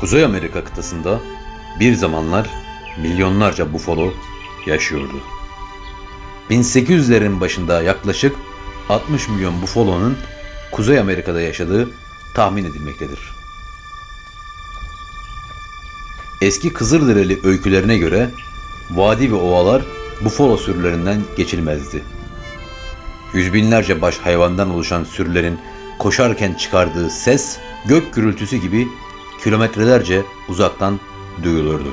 Kuzey Amerika kıtasında bir zamanlar milyonlarca bufalo yaşıyordu. 1800'lerin başında yaklaşık 60 milyon bufalonun Kuzey Amerika'da yaşadığı tahmin edilmektedir. Eski Kızılderili öykülerine göre vadi ve ovalar bufalo sürülerinden geçilmezdi. Yüz binlerce baş hayvandan oluşan sürülerin koşarken çıkardığı ses gök gürültüsü gibi kilometrelerce uzaktan duyulurdu.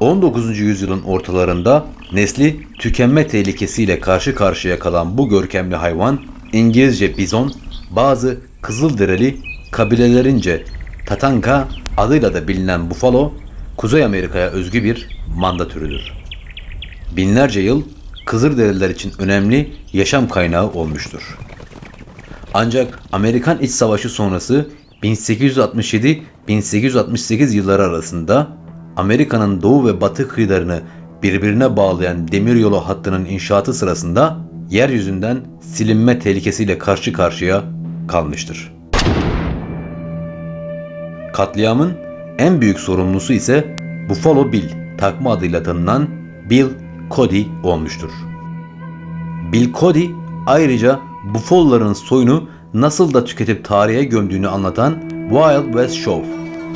...19. yüzyılın ortalarında nesli tükenme tehlikesiyle karşı karşıya kalan bu görkemli hayvan İngilizce bizon, bazı Kızılderili kabilelerince Tatanka adıyla da bilinen bufalo, Kuzey Amerika'ya özgü bir manda türüdür. Binlerce yıl Kızılderililer için önemli yaşam kaynağı olmuştur. Ancak Amerikan İç Savaşı sonrası 1867-1868 yılları arasında Amerika'nın doğu ve batı kıyılarını birbirine bağlayan demiryolu hattının inşaatı sırasında yeryüzünden silinme tehlikesiyle karşı karşıya kalmıştır. Katliamın en büyük sorumlusu ise Buffalo Bill takma adıyla tanınan Bill Cody olmuştur. Bill Cody ayrıca Buffalo'ların soyunu nasıl da tüketip tarihe gömdüğünü anlatan Wild West Show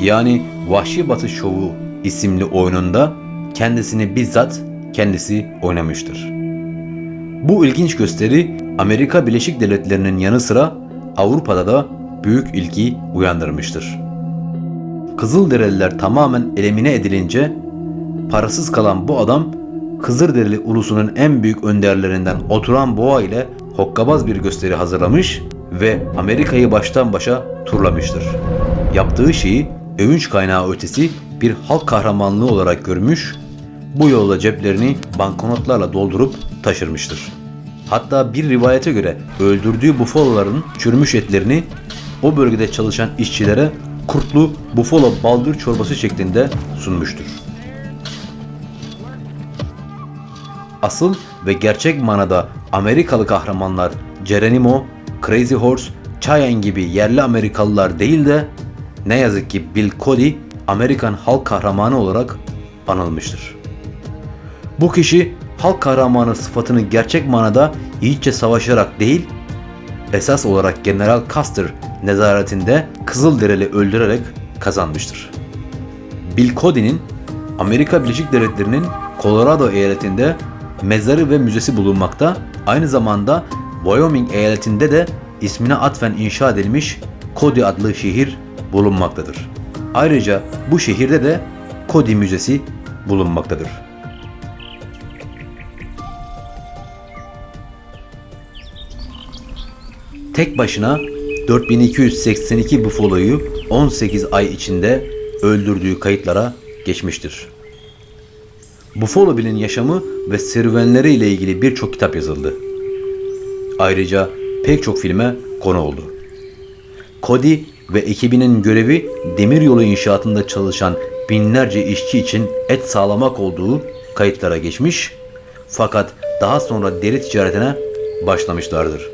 yani Vahşi Batı Şovu isimli oyununda kendisini bizzat kendisi oynamıştır. Bu ilginç gösteri Amerika Birleşik Devletleri'nin yanı sıra Avrupa'da da büyük ilgi uyandırmıştır. Kızılderililer tamamen elimine edilince parasız kalan bu adam Kızılderili ulusunun en büyük önderlerinden Oturan Boğa ile hokkabaz bir gösteri hazırlamış ve Amerika'yı baştan başa turlamıştır. Yaptığı şeyi övünç kaynağı ötesi bir halk kahramanlığı olarak görmüş, bu yolla ceplerini banknotlarla doldurup taşırmıştır. Hatta bir rivayete göre öldürdüğü bufaloların çürümüş etlerini o bölgede çalışan işçilere kurtlu bufalo baldır çorbası şeklinde sunmuştur. Asıl ve gerçek manada Amerikalı kahramanlar Geronimo, Crazy Horse, Cheyenne gibi yerli Amerikalılar değil de ne yazık ki Bill Cody Amerikan halk kahramanı olarak anılmıştır. Bu kişi halk kahramanı sıfatını gerçek manada yiğitçe savaşarak değil, esas olarak General Custer nezaretinde Kızılderili öldürerek kazanmıştır. Bill Cody'nin Amerika Birleşik Devletleri'nin Colorado eyaletinde mezarı ve müzesi bulunmakta. Aynı zamanda Wyoming eyaletinde de ismine atfen inşa edilmiş Cody adlı şehir bulunmaktadır. Ayrıca bu şehirde de Cody Müzesi bulunmaktadır. Tek başına 4282 bufaloyu 18 ay içinde öldürdüğü kayıtlara geçmiştir. Buffalo Bill'in yaşamı ve serüvenleri ile ilgili birçok kitap yazıldı. Ayrıca pek çok filme konu oldu. Cody ve ekibinin görevi demiryolu inşaatında çalışan binlerce işçi için et sağlamak olduğu kayıtlara geçmiş fakat daha sonra deri ticaretine başlamışlardır.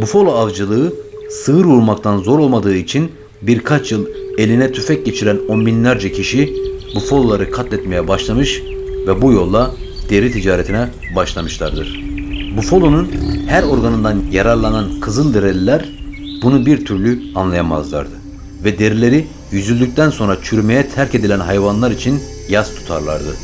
Bufalo avcılığı sığır vurmaktan zor olmadığı için birkaç yıl eline tüfek geçiren on binlerce kişi bufaloları katletmeye başlamış ve bu yolla deri ticaretine başlamışlardır. Bufalonun her organından yararlanan Kızılderililer bunu bir türlü anlayamazlardı ve derileri yüzüldükten sonra çürümeye terk edilen hayvanlar için yas tutarlardı.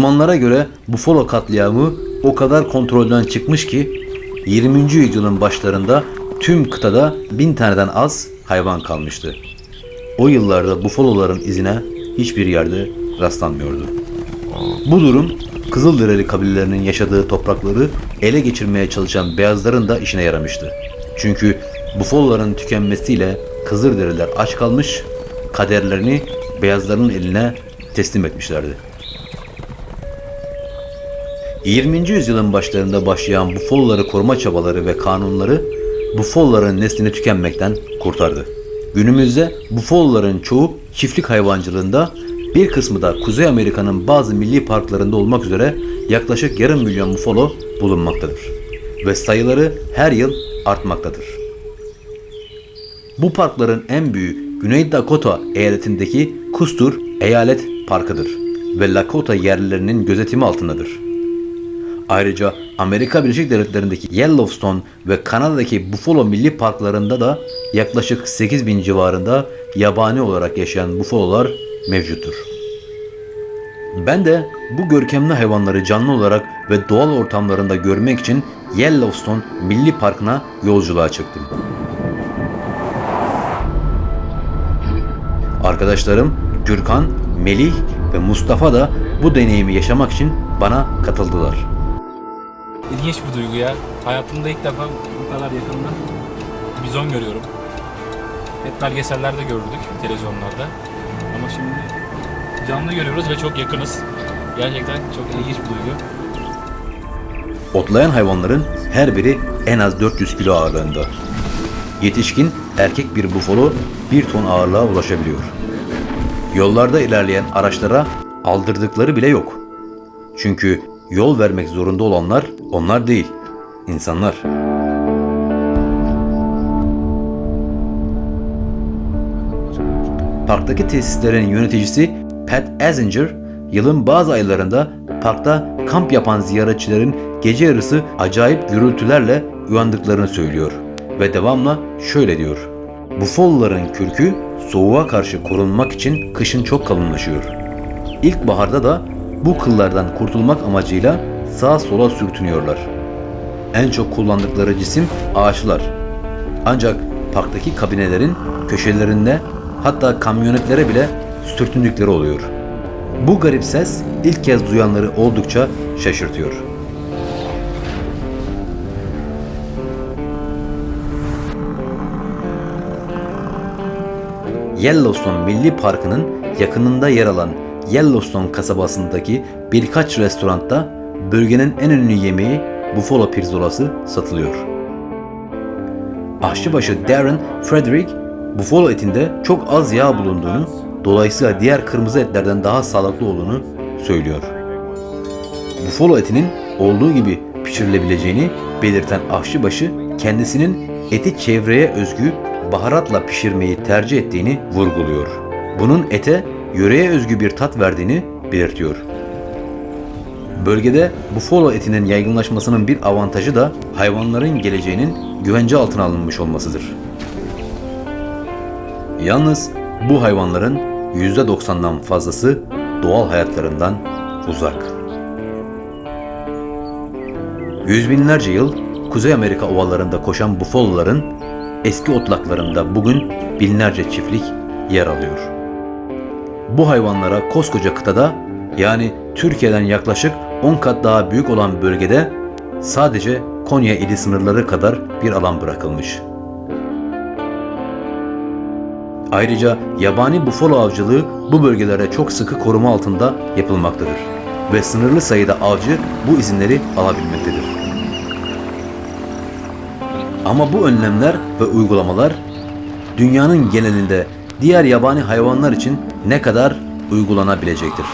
Uzmanlara göre Buffalo katliamı o kadar kontrolden çıkmış ki 20. yüzyılın başlarında tüm kıtada bin taneden az hayvan kalmıştı. O yıllarda bufaloların izine hiçbir yerde rastlanmıyordu. Bu durum Kızılderili kabilelerinin yaşadığı toprakları ele geçirmeye çalışan beyazların da işine yaramıştı. Çünkü bufaloların tükenmesiyle Kızılderililer aç kalmış, kaderlerini beyazların eline teslim etmişlerdi. 20. yüzyılın başlarında başlayan bufaloları koruma çabaları ve kanunları bufaloların neslini tükenmekten kurtardı. Günümüzde bufaloların çoğu çiftlik hayvancılığında bir kısmı da Kuzey Amerika'nın bazı milli parklarında olmak üzere yaklaşık yarım milyon bufalo bulunmaktadır. Ve sayıları her yıl artmaktadır. Bu parkların en büyüğü Güney Dakota eyaletindeki Kustur Eyalet Parkı'dır ve Lakota yerlilerinin gözetimi altındadır. Ayrıca Amerika Birleşik Devletleri'ndeki Yellowstone ve Kanada'daki Buffalo Milli Parklarında da yaklaşık 8000 civarında yabani olarak yaşayan bufalolar mevcuttur. Ben de bu görkemli hayvanları canlı olarak ve doğal ortamlarında görmek için Yellowstone Milli Parkı'na yolculuğa çıktım. Arkadaşlarım Gürkan, Melih ve Mustafa da bu deneyimi yaşamak için bana katıldılar. İlginç bir duygu ya. Hayatımda ilk defa bu kadar yakından bizon görüyorum. Hep belgesellerde gördük, televizyonlarda. Ama şimdi canlı görüyoruz ve çok yakınız. Gerçekten çok ilginç bir duygu. Otlayan hayvanların her biri en az 400 kilo ağırlığında. Yetişkin erkek bir bufalo 1 ton ağırlığa ulaşabiliyor. Yollarda ilerleyen araçlara aldırdıkları bile yok. Çünkü yol vermek zorunda olanlar onlar değil, insanlar. Parktaki tesislerin yöneticisi Pat Azinger, yılın bazı aylarında parkta kamp yapan ziyaretçilerin gece yarısı acayip gürültülerle uyandıklarını söylüyor ve devamla şöyle diyor. Bufaloların kürkü soğuğa karşı korunmak için kışın çok kalınlaşıyor. İlkbaharda da bu kıllardan kurtulmak amacıyla sağa sola sürtünüyorlar. En çok kullandıkları cisim ağaçlar. Ancak parktaki kabinelerin köşelerinde hatta kamyonetlere bile sürtündükleri oluyor. Bu garip ses ilk kez duyanları oldukça şaşırtıyor. Yellowstone Milli Parkı'nın yakınında yer alan Yellowstone kasabasındaki birkaç restoranda bölgenin en ünlü yemeği buffalo pirzolası satılıyor. Aşçıbaşı Darren Frederick, buffalo etinde çok az yağ bulunduğunu, dolayısıyla diğer kırmızı etlerden daha sağlıklı olduğunu söylüyor. Buffalo etinin olduğu gibi pişirilebileceğini belirten aşçıbaşı kendisinin eti çevreye özgü baharatla pişirmeyi tercih ettiğini vurguluyor. Bunun ete yöreye özgü bir tat verdiğini belirtiyor. Bölgede buffalo etinin yaygınlaşmasının bir avantajı da hayvanların geleceğinin güvence altına alınmış olmasıdır. Yalnız bu hayvanların %90'dan fazlası doğal hayatlarından uzak. Yüz binlerce yıl Kuzey Amerika ovalarında koşan bufaloların eski otlaklarında bugün binlerce çiftlik yer alıyor. Bu hayvanlara koskoca kıtada yani Türkiye'den yaklaşık 10 kat daha büyük olan bölgede sadece Konya ili sınırları kadar bir alan bırakılmış. Ayrıca yabani bufalo avcılığı bu bölgelere çok sıkı koruma altında yapılmaktadır ve sınırlı sayıda avcı bu izinleri alabilmektedir. Ama bu önlemler ve uygulamalar dünyanın genelinde diğer yabani hayvanlar için ne kadar uygulanabilecektir?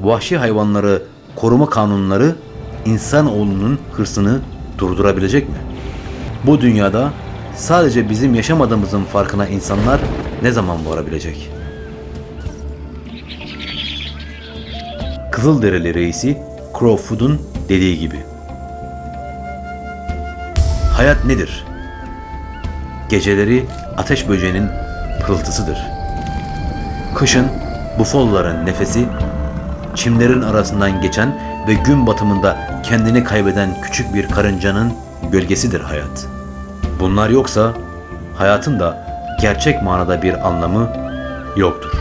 Vahşi hayvanları koruma kanunları insanoğlunun hırsını durdurabilecek mi? Bu dünyada sadece bizim yaşamadığımızın farkına insanlar ne zaman varabilecek? Kızılderili reisi Crawford'un dediği gibi. Hayat nedir? Geceleri ateş böceğinin pırıltısıdır. Kışın bufalların nefesi, çimlerin arasından geçen ve gün batımında kendini kaybeden küçük bir karıncanın gölgesidir hayat. Bunlar yoksa hayatın da gerçek manada bir anlamı yoktur.